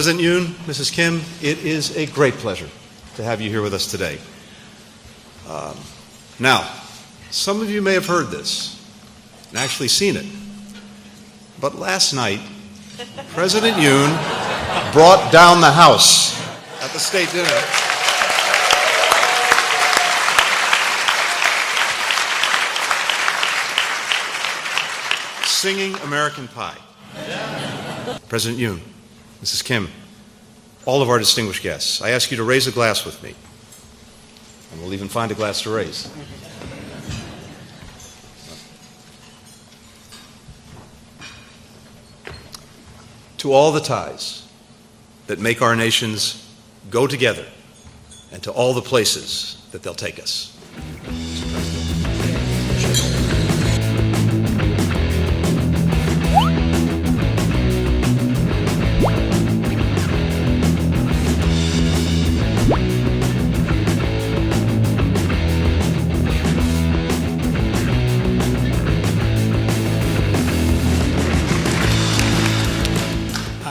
President Yoon, Mrs. Kim, it is a great pleasure to have you here with us today. Um, now, some of you may have heard this and actually seen it, but last night, President Yoon brought down the House at the state dinner. Singing American Pie. President Yoon, Mrs. Kim, all of our distinguished guests, I ask you to raise a glass with me. And we'll even find a glass to raise. To all the ties that make our nations go together and to all the places that they'll take us.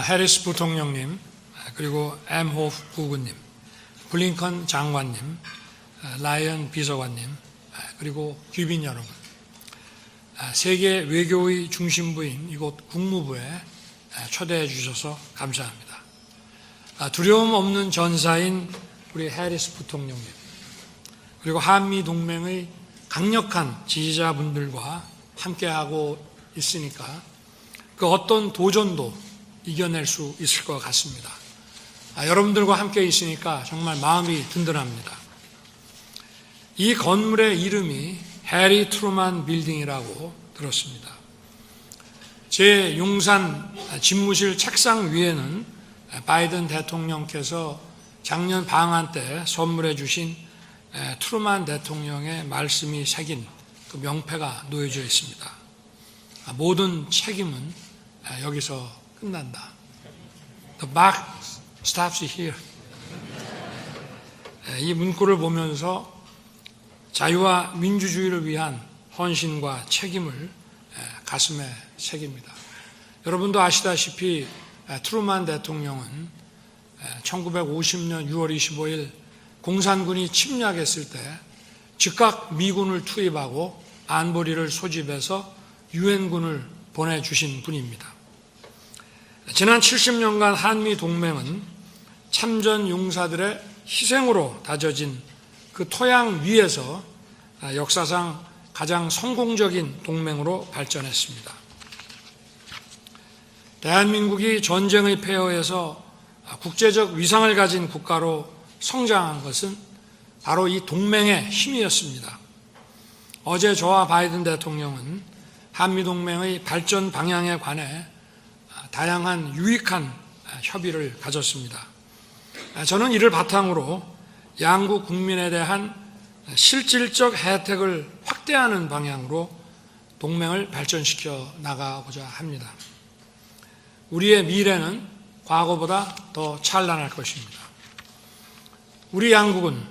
해리스 부통령님, 아, 그리고 엠호프 부군님, 블링컨 장관님, 아, 라이언 비서관님, 아, 그리고 귀빈 여러분, 아, 세계 외교의 중심부인 이곳 국무부에 아, 초대해 주셔서 감사합니다. 아, 두려움 없는 전사인 우리 해리스 부통령님, 그리고 한미 동맹의 강력한 지지자분들과 함께하고 있으니까 그 어떤 도전도 이겨낼 수 있을 것 같습니다. 아, 여러분들과 함께 있으니까 정말 마음이 든든합니다. 이 건물의 이름이 해리 트루만 빌딩이라고 들었습니다. 제 용산 집무실 책상 위에는 바이든 대통령께서 작년 방한 때 선물해 주신 트루만 대통령의 말씀이 새긴 그 명패가 놓여져 있습니다. 아, 모든 책임은 아, 여기서 끝난다. The buck stops here. 에, 이 문구를 보면서 자유와 민주주의를 위한 헌신과 책임을 에, 가슴에 새깁니다. 여러분도 아시다시피 에, 트루만 대통령은 1950년 6월 25일 공산군이 침략했을 때 즉각 미군을 투입하고 안보리를 소집해서 유엔군을 보내주신 분입니다. 지난 70년간 한미 동맹은 참전 용사들의 희생으로 다져진 그 토양 위에서 역사상 가장 성공적인 동맹으로 발전했습니다. 대한민국이 전쟁의 폐허에서 국제적 위상을 가진 국가로 성장한 것은 바로 이 동맹의 힘이었습니다. 어제 저와 바이든 대통령은 한미동맹의 발전 방향에 관해 다양한 유익한 협의를 가졌습니다. 저는 이를 바탕으로 양국 국민에 대한 실질적 혜택을 확대하는 방향으로 동맹을 발전시켜 나가고자 합니다. 우리의 미래는 과거보다 더 찬란할 것입니다. 우리 양국은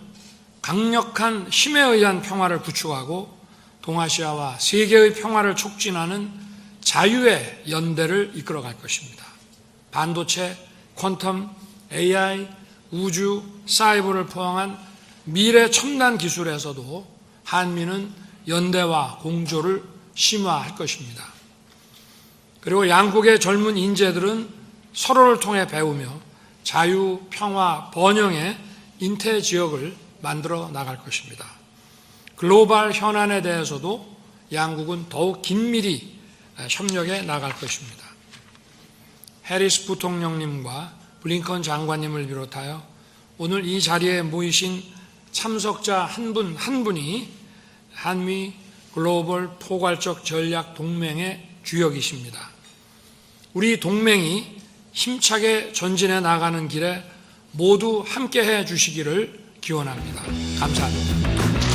강력한 힘에 의한 평화를 구축하고 동아시아와 세계의 평화를 촉진하는 자유의 연대를 이끌어갈 것입니다. 반도체, 퀀텀, AI, 우주, 사이버를 포함한 미래 첨단 기술에서도 한미는 연대와 공조를 심화할 것입니다. 그리고 양국의 젊은 인재들은 서로를 통해 배우며 자유, 평화, 번영의 인태 지역을 만들어 나갈 것입니다. 글로벌 현안에 대해서도 양국은 더욱 긴밀히 협력해 나갈 것입니다. 해리스 부통령님과 블링컨 장관님을 비롯하여 오늘 이 자리에 모이신 참석자 한 분 한 분이 한미 글로벌 포괄적 전략 동맹의 주역이십니다. 우리 동맹이 힘차게 전진해 나가는 길에 모두 함께 해 주시기를 기원합니다. 감사합니다.